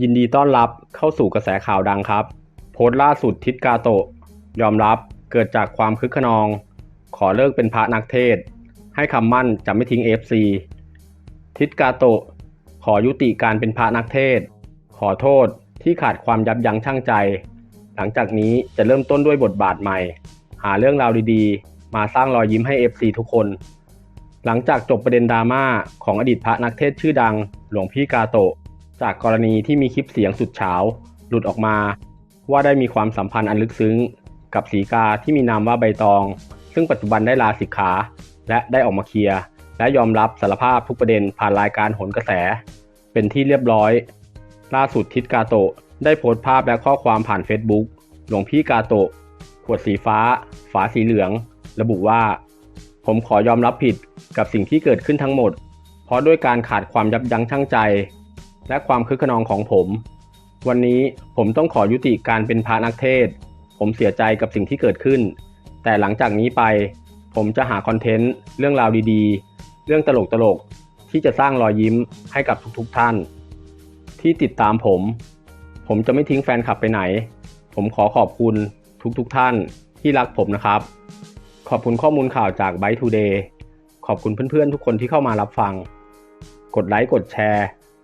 ยินดีต้อนรับเข้าสู่กระแสข่าวดังครับ โพสต์ล่าสุดทิศกาโตะ ยอมรับเกิดจากความคึกขนอง ขอเลิกเป็นพระนักเทศ ให้คำมั่นจะไม่ทิ้ง FC ทิศกาโตะ ขอยุติการเป็นพระนักเทศ ขอโทษที่ขาดความยับยั้งชั่งใจ หลังจากนี้จะเริ่มต้นด้วยบทบาทใหม่ หาเรื่องราวดีๆ มาสร้างรอยยิ้มให้ FC ทุกคน หลังจากจบประเด็นดราม่าของอดีตพระนักเทศชื่อดัง หลวงพี่กาโตะ จากกรณีที่มีคลิปเสียงสุดเฉาหลุดออกมา ว่าได้มีความสัมพันธ์อันลึกซึ้ง กับสีกาที่มีนามว่าใบตอง ซึ่งปัจจุบันได้ลาสิกขา และได้ออกมาเคลียร์ และยอมรับสารภาพทุกประเด็นผ่านรายการโหนกระแส เป็นที่เรียบร้อย ล่าสุดทิศกาโตะได้โพสต์ภาพและข้อความผ่าน Facebook หลวงพี่กาโตะขวดสีฟ้า ฝาสีเหลือง ระบุว่า ผมขอยอมรับผิดกับสิ่งที่เกิดขึ้นทั้งหมด เพราะด้วยการขาดความยับยั้งชั่งใจ และความคึกขนองของผม วันนี้ผมต้องขอยุติการเป็นพระนักเทศ ผมเสียใจกับสิ่งที่เกิดขึ้น แต่หลังจากนี้ไป ผมจะหาคอนเทนต์เรื่องราวดีๆ เรื่องตลกๆ ที่จะสร้างรอยยิ้มให้กับทุกๆท่าน ที่ติดตามผม ผมจะไม่ทิ้งแฟนคลับไปไหน ผมขอขอบคุณทุกๆท่านที่รักผมนะครับ ขอบคุณข้อมูลข่าวจาก Byte Today ขอบคุณเพื่อนๆทุกคนที่เข้ามารับฟัง กดไลค์กดแชร์